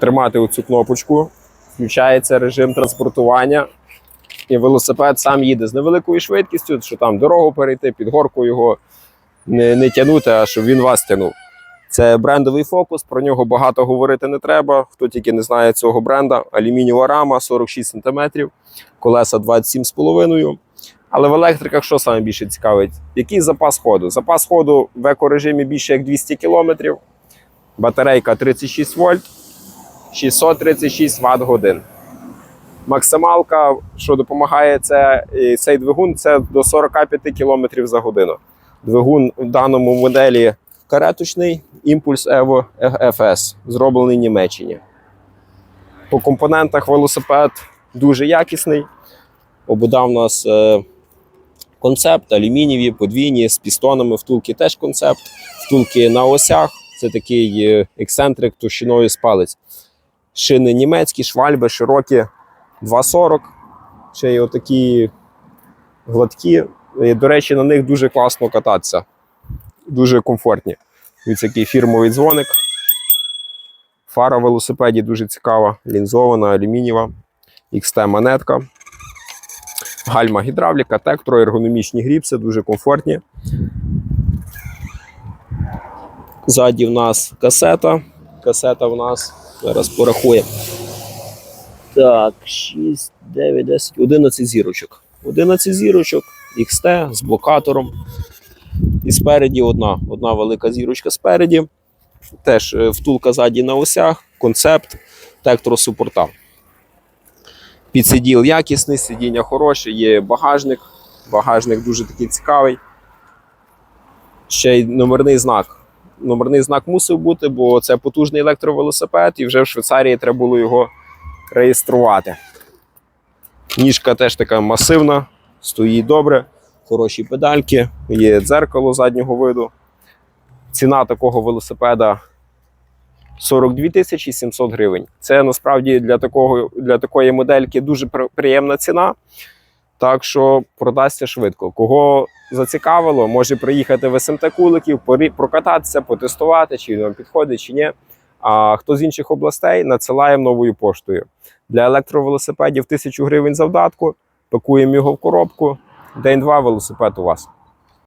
Тримати оцю кнопочку, включається режим транспортування, і велосипед сам їде з невеликою швидкістю, що там дорогу перейти, під горку його не, не тягнути, а щоб він вас тягнув. Це брендовий фокус, про нього багато говорити не треба. Хто тільки не знає цього бренда, алюмінієва рама 46 см, колеса 27,5 Але в електриках що саме більше цікавить? Який запас ходу? Запас ходу в екорежимі більше як 200 км, батарейка 36 вольт, 636 Вт годин. Максималка, що допомагає, це цей двигун це до 45 км за годину. Двигун в даному моделі кареточний імпульс Evo FS, зроблений в Німеччині. По компонентах велосипед дуже якісний. Обода в нас е, концепт, алюмінієві, подвійні, з пістонами, втулки теж концепт. Втулки на осях. Це такий е, ексцентрик товщиною з палець. Шини німецькі, швальби широкі 2,40. Ще й отакі гладкі. І, до речі, на них дуже класно кататися. Дуже комфортні. Ось який фірмовий дзвоник. Фара в велосипеді дуже цікава, лінзована, алюмінієва, XT монетка. Гальма гідравліка, тектро, ергономічні гріпси, дуже комфортні. Ззаді в нас касета. Касета в нас зараз порахуємо. Так, 6, 9, 10, 11 зірочок. 11 зірочок, XT з блокатором. І спереді одна, одна велика зірочка спереді. Теж е, втулка ззаді на осях, концепт тектросупорта. Підсиділ якісний, сидіння хороше, є багажник. Багажник дуже такий цікавий. Ще й номерний знак. Номерний знак мусив бути, бо це потужний електровелосипед, і вже в Швейцарії треба було його реєструвати. Ніжка теж така масивна, стоїть добре, хороші педальки, є дзеркало заднього виду. Ціна такого велосипеда 42 тисячі 700 гривень. Це насправді для, такого, для такої модельки дуже приємна ціна. Так що продасться швидко. Кого зацікавило, може приїхати в СМТ Куликів, прокататися, потестувати, чи він вам підходить, чи ні. А хто з інших областей надсилаємо новою поштою. Для електровелосипедів 1000 гривень завдатку, пакуємо його в коробку. День-два велосипед у вас.